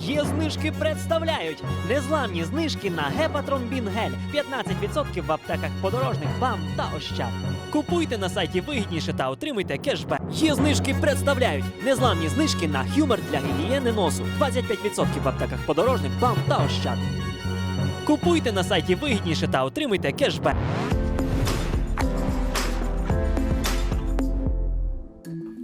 Є знижки представляють незламні знижки на гепатромбін гель 15% в аптеках подорожник, бам та ощад. Купуйте на сайті вигідніше та отримуйте кешбек. Є знижки представляють незламні знижки на хюмер для гігієни носу 25% в аптеках подорожник, бам та ощад. Купуйте на сайті вигідніше та отримуйте кешбек.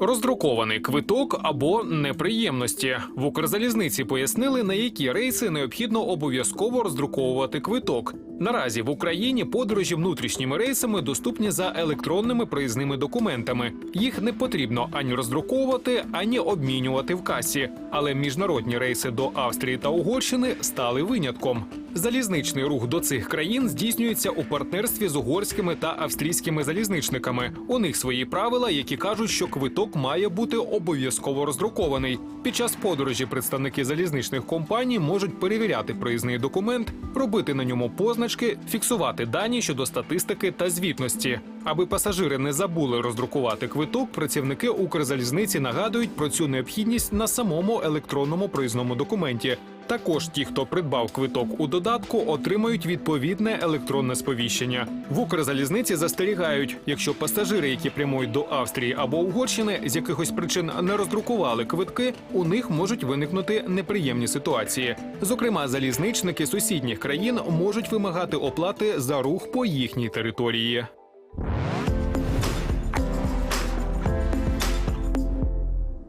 Роздрукований квиток або неприємності в Укрзалізниці пояснили, на які рейси необхідно обов'язково роздруковувати квиток. Наразі в Україні подорожі внутрішніми рейсами доступні за електронними проїзними документами. Їх не потрібно ані роздруковувати, ані обмінювати в касі. Але міжнародні рейси до Австрії та Угорщини стали винятком. Залізничний рух до цих країн здійснюється у партнерстві з угорськими та австрійськими залізничниками. У них свої правила, які кажуть, що квиток має бути обов'язково роздрукований. Під час подорожі представники залізничних компаній можуть перевіряти проїзний документ, робити на ньому позначки, фіксувати дані щодо статистики та звітності. Аби пасажири не забули роздрукувати квиток, працівники Укрзалізниці нагадують про цю необхідність на самому електронному проїзному документі. Також ті, хто придбав квиток у додатку, отримають відповідне електронне сповіщення. В Укрзалізниці застерігають, якщо пасажири, які прямують до Австрії або Угорщини, з якихось причин не роздрукували квитки, у них можуть виникнути неприємні ситуації. Зокрема, залізничники сусідніх країн можуть вимагати оплати за рух по їхній території.